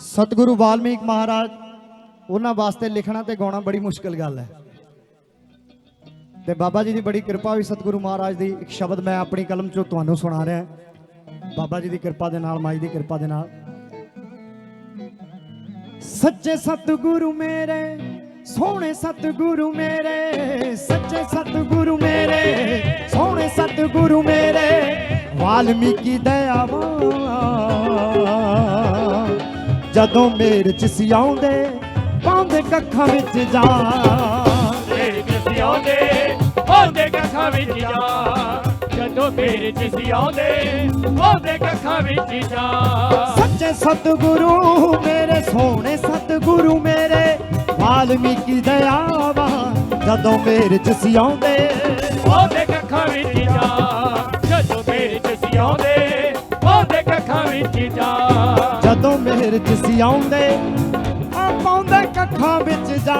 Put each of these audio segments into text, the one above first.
ਸਤਿਗੁਰੂ ਵਾਲਮੀਕ ਮਹਾਰਾਜ, ਉਹਨਾਂ ਵਾਸਤੇ ਲਿਖਣਾ ਤੇ ਗਾਉਣਾ ਬੜੀ ਮੁਸ਼ਕਲ ਗੱਲ ਹੈ। ਤੇ ਬਾਬਾ ਜੀ ਦੀ ਬੜੀ ਕਿਰਪਾ ਵੀ ਸਤਿਗੁਰੂ ਮਹਾਰਾਜ ਦੀ। ਇੱਕ ਸ਼ਬਦ ਮੈਂ ਆਪਣੀ ਕਲਮ ਚੋਂ ਤੁਹਾਨੂੰ ਸੁਣਾ ਰਿਹਾ ਬਾਬਾ ਜੀ ਦੀ ਕਿਰਪਾ ਦੇ ਨਾਲ, ਮਾਈ ਦੀ ਕਿਰਪਾ ਦੇ ਨਾਲ। ਸੱਚੇ ਸਤਿਗੁਰੂ ਮੇਰੇ, ਸੋਹਣੇ ਸਤਿਗੁਰੂ ਮੇਰੇ, ਸੱਚੇ ਸਤਿਗੁਰੂ ਮੇਰੇ, ਸੋਹਣੇ ਸਤਿਗੁਰੂ ਮੇਰੇ, ਵਾਲਮੀਕੀ ਦਇਆਵਾਂ ਜਦੋਂ ਮੇਰ ਚ ਸੀ ਆਉਂਦੇ ਪਾਉਂਦੇ ਕੱਖਾਂ ਵਿੱਚ ਜਾ। ਜਿਸ ਆਉਂਦੇ ਆਉਂਦੇ ਕੱਖਾਂ ਵਿੱਚ ਜਾ। ਜਦੋਂ ਮੇਰੇ ਜਿਸ ਆਉਂਦੇ ਆਉਂਦੇ ਕੱਖਾਂ ਵਿੱਚ ਜਾ। ਸੱਚੇ ਸਤਿਗੁਰੂ ਮੇਰੇ ਸੋਹਣੇ ਸਤਿਗੁਰੂ ਮੇਰੇ ਵਾਲਮੀਕੀ ਦਇਆਵਾਂ ਜਦੋਂ ਮੇਰ ਚ ਸੀ ਆਉਂਦੇ ਆਉਂਦੇ ਕੱਖਾਂ ਵਿੱਚ ਜਾ। ਜਦੋਂ ਮੇਰੇ ਜਿਸ ਆਉਂਦੇ ਆਉਂਦੇ ਕੱਖਾਂ ਵਿੱਚ ਜਾ। ਜਦੋਂ ਮੇਰ ਚ ਸੀ ਆ ਪਾਉਂਦੇ ਕੱਖਾਂ ਵਿੱਚ ਜਾ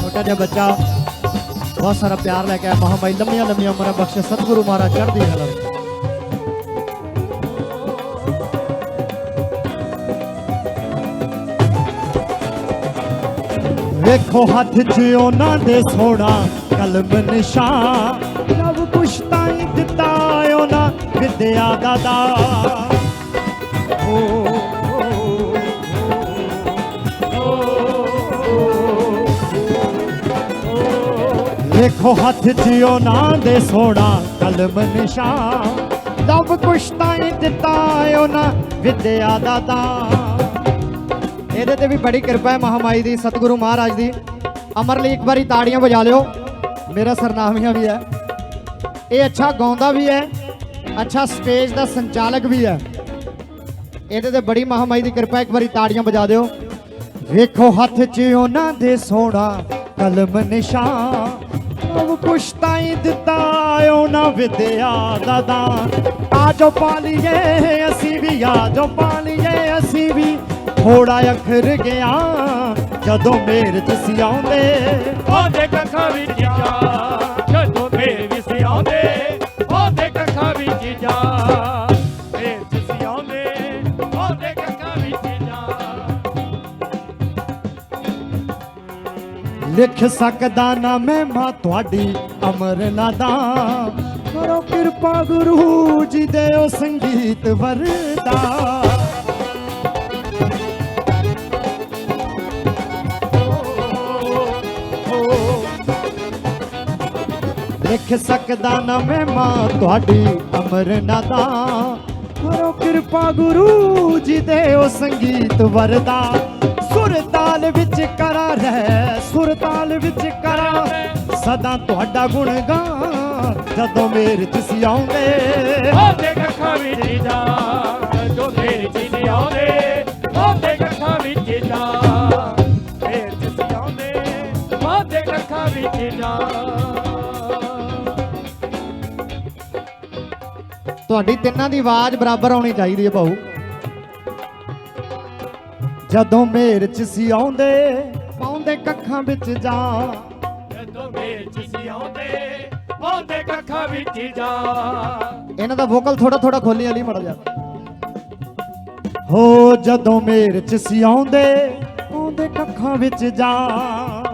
ਛੋਟਾ ਜਿਹਾ ਬੱਚਾ, ਬਹੁਤ ਸਾਰਾ ਪਿਆਰ ਲੈ ਕੇ ਆਇਆ। ਮਹਾਮਾਈ ਲੰਮੀਆਂ ਲੰਮੀਆਂ ਉਮਰਾਂ ਬਖਸ਼ੇ ਸਤਿਗੁਰੂ ਮਹਾਰਾਜ ਚੜ੍ਹਦੀ ਕਲਾ ਵਿੱਚ। ਵੇਖੋ ਹੱਥ 'ਚ ਉਹਨਾਂ ਦੇ ਸੋਨਾ ਕਲਮ ਨਿਸ਼ਾਨ ਸਭ ਕੁਛ ਤਾਂ ਦਿੱਤਾ ਉਹਨਾਂ ਵਿਦਿਆ ਦਾ ਦਾ ਓ, ਵੇਖੋ ਹੱਥ 'ਚ ਉਹਨਾਂ ਦੇ ਸੋਨਾ ਕਲਮ ਨਿਸ਼ਾਨ ਸਭ ਕੁਛ ਤਾਂ ਦਿੱਤਾ ਉਹਨਾਂ ਵਿਦਿਆ ਦਾ ਦਾ ਇਹਦੇ ਤੇ ਵੀ ਬੜੀ ਕਿਰਪਾ ਹੈ ਮਹਾਮਾਈ ਦੀ, ਸਤਿਗੁਰੂ ਮਹਾਰਾਜ ਦੀ। ਅਮਰ ਲਈ ਇੱਕ ਵਾਰੀ ਤਾੜੀਆਂ ਵਜਾ ਲਿਓ। ਮੇਰਾ ਸਰਨਾਮੀਆਂ ਵੀ ਹੈ। ਇਹ ਅੱਛਾ ਗਾਉਂਦਾ ਵੀ ਹੈ। ਅੱਛਾ ਸਟੇਜ ਦਾ ਸੰਚਾਲਕ ਵੀ ਹੈ। ਇਹਦੇ ਤੇ ਬੜੀ ਮਹਾਮਾਈ ਦੀ ਕਿਰਪਾ ਇੱਕ ਵਾਰੀ ਤਾੜੀਆਂ ਵਜਾ ਦਿਓ। ਵੇਖੋ ਹੱਥ 'ਚ ਉਹਨਾਂ ਦੇ ਸੋਨਾ ਕਲਮ ਨਿਸ਼ਾਨ। ਉਹ ਕੁਛ ਤਾਂ ਹੀ ਦਿੱਤਾ ਉਹਨਾਂ ਵਿਦਿਆ ਦਾ ਦਾਨ। ਆਜੋ ਪਾਲੀਏ ਅਸੀਂ ਵੀ ਆਜੋ ਪਾਲੀਏ ਅਸੀਂ ਵੀ। ਥੋੜਾ ਅੱਖਰ ਗਿਆ ਜਦੋਂ ਮੇਰ ਚ ਸੀ ਆਉਂਦੇ ਆਉਂਦੇ ਕੱਖਾਂ ਵਿੱਚ ਜਾ ਜਦੋਂ ਮੇਰੇ ਜਿਸ ਆਉਂਦੇ ਆਉਂਦੇ ਕੱਖਾਂ ਵਿੱਚ ਜਾ ਮੇਰੇ ਕੱਖਾਂ ਵਿੱਚ ਜਾ। ਲਿਖ ਸਕਦਾ ਨਾ ਮੈਂ ਮਾਂ ਤੁਹਾਡੀ ਅਮਰ ਨਾਦਾ। ਕਰੋ ਕਿਰਪਾ ਗੁਰੂ ਜੀ ਦੇ ਉਹ ਸੰਗੀਤ ਵਰਦਾ। ਲਿਖ ਸਕਦਾ ਨਾ ਮੈਂ ਮਾਂ ਤੁਹਾਡੀ ਅਮਰ ਨਾਦਾ ਕਰੋ ਕਿਰਪਾ ਗੁਰੂ ਜੀ ਦੇ ਉਹ ਸੰਗੀਤ ਵਰਦਾ। ਸੁਰ ਤਾਲ ਵਿੱਚ ਕਰਾ ਰਹਿ ਸੁਰ ਤਾਲ ਵਿੱਚ ਕਰਾ। ਸਦਾ ਤੁਹਾਡਾ ਗੁਣ ਗਾ ਜਦੋਂ ਮੇਰੇ ਤੁਸੀਂ ਸੀ ਆਉਂਦੇ ਆਉਂਦੇ ਕੱਖਾਂ ਵਿੱਚ ਜਾ। ਤੁਹਾਡੀ ਤਿੰਨਾਂ ਦੀ ਆਵਾਜ਼ ਬਰਾਬਰ ਆਉਣੀ ਚਾਹੀਦੀ ਹੈ ਭਾਊ। ਜਦੋਂ ਮੇਰ ਚ ਸੀ ਆਉਂਦੇ ਪਾਉਂਦੇ ਕੱਖਾਂ ਵਿੱਚ ਜਾ। ਜਦੋਂ ਮੇਰੇ ਜਿਸ ਆਉਂਦੇ ਆਉਂਦੇ ਕੱਖਾਂ ਵਿੱਚ ਜਾ। ਇਹਨਾਂ ਦਾ ਵੋਕਲ ਥੋੜਾ ਥੋੜਾ ਖੋਲੀ ਵਾਲੀ ਮੜ ਜਾ ਹੋ ਜਦੋਂ ਮੇਰ ਚ ਸੀ ਆਉਂਦੇ ਪਾਉਂਦੇ ਕੱਖਾਂ ਵਿੱਚ ਜਾ।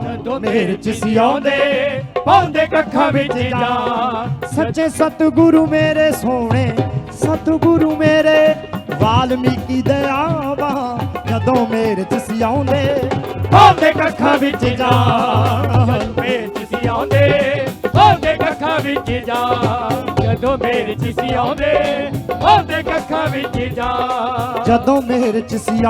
ਜਦੋਂ ਮੇਰੇ ਚ ਸੀ ਆਉਂਦੇ ਪਾਉਂਦੇ ਕੱਖਾਂ ਵਿੱਚ ਜਾ। ਸੱਚੇ ਸਤਿਗੁਰੂ ਮੇਰੇ ਸੋਹਣੇ ਸਤਿਗੁਰੂ ਮੇਰੇ ਵਾਲਮੀਕੀ ਦਇਆਵਾ ਜਦੋਂ ਮੇਰੇ ਚ ਸੀ ਆਉਂਦੇ। ਪਾਉਂਦੇ ਕੱਖਾਂ ਵਿੱਚ ਜਾ। ਜਦੋਂ ਮੇਰੇ ਚ ਸੀ ਆਉਂਦੇ ਪਾਉਂਦੇ ਕੱਖਾਂ ਵਿੱਚ ਜਾ। ਜਦੋਂ ਮੇਰੇ ਚ ਸੀ ਆਉਂਦੇ ਪਾਉਂਦੇ ਕੱਖਾਂ ਵਿੱਚ ਜਾ। ਜਦੋਂ ਮੇਰੇ ਚ ਸੀ